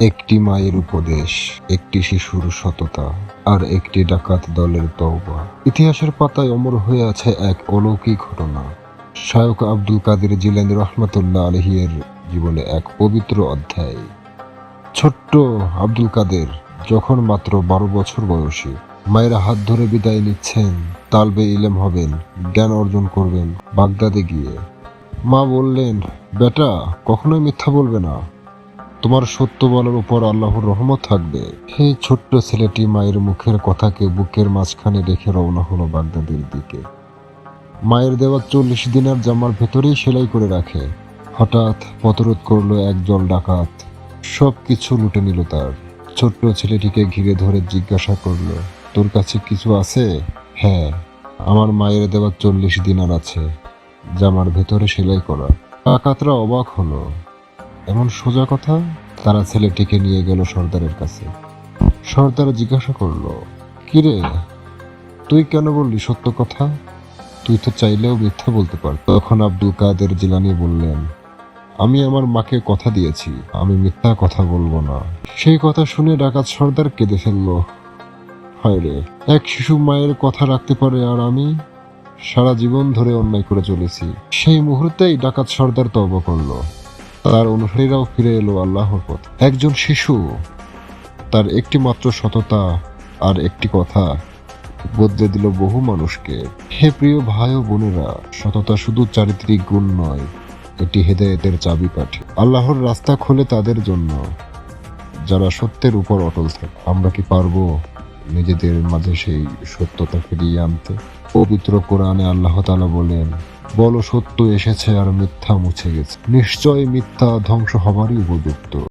একটি মায়ের উপদেশ, একটি শিশুর সততা, আর একটি ডাকাত দলের তওবা। ইতিহাসের পাতায় অমর হয়ে আছে এক অলৌকিক ঘটনা। শায়ক আব্দুল কাদের জিলানি রহমতুল্লাহ আলহিয়ের জীবনে এক পবিত্র অধ্যায়। ছোট্ট আব্দুল কাদের যখন মাত্র বারো বছর বয়সী, মায়ের হাত ধরে বিদায় নিচ্ছেন, তালবে ইলেম হবেন, জ্ঞান অর্জন করবেন, বাগদাদে গিয়ে। মা বললেন, বেটা, কখনোই মিথ্যা বলবে না। তোমার সত্য বলার উপর আল্লাহর রহমত থাকবে। সেই ছোট্ট ছেলেটি, মায়ের মুখের কথাকে বুকের মাঝখানে রেখে রওনা হলো বাগদাদের দিকে। মায়ের দেওয়া চল্লিশ দিনের জামার ভেতরেই সেলাই করে রাখে। হঠাৎ পতরোধ করল এক জল ডাকাত। সব কিছু লুটে নিল তার। ছোট্ট ছেলেটিকে ঘিরে ধরে জিজ্ঞাসা করল, তোর কাছে কিছু আছে? হ্যাঁ আমার মায়ের দেওয়া চল্লিশ দিনার আছে। জামার ভেতরে সেলাই করা। ডাকাতরা অবাক হলো। এমন সোজা কথা তারা ছেলেটিকে নিয়ে গেল সর্দারের কাছে। সর্দার জিজ্ঞাসা করল, কিরে, তুই কেন বললি সত্য কথা? তুই তো চাইলেও মিথ্যা বলতে পার তখন আব্দুল কাদের জিলানি বললেন, আমি আমার মাকে কথা দিয়েছি, আমি মিথ্যা কথা বলব না। সেই কথা শুনে ডাকাত সর্দার কেঁদে ফেলল, হয় রে, এক শিশু মায়ের কথা রাখতে পারে আর আমি? সারা জীবন ধরে অন্যায় করে চলেছি। সেই মুহূর্তেই ডাকাত সর্দার তব করল তার অনুসারীরাও ফিরে এলো আল্লাহর পথ। একজন শিশু, তার একটি মাত্র সততা আর একটি কথা বদলে দিল বহু মানুষকে। হে প্রিয় ভাই ও বোনেরা, সততা শুধু চারিত্রিক গুণ নয়, এটি হেদায়েতের চাবিকাঠি। আল্লাহর রাস্তা খোলে তাদের জন্য, যারা সত্যের উপর অটল থাকে। আমরা কি পারব নিজেদের মাঝে সেই সত্যতা ফিরিয়ে আনতে? পবিত্র কোরআনে আল্লাহ তাআলা বলেন বলো সত্য এসেছে আর মিথ্যা মুছে গেছে। নিশ্চয় মিথ্যা ধ্বংস হবারই উপযুক্ত।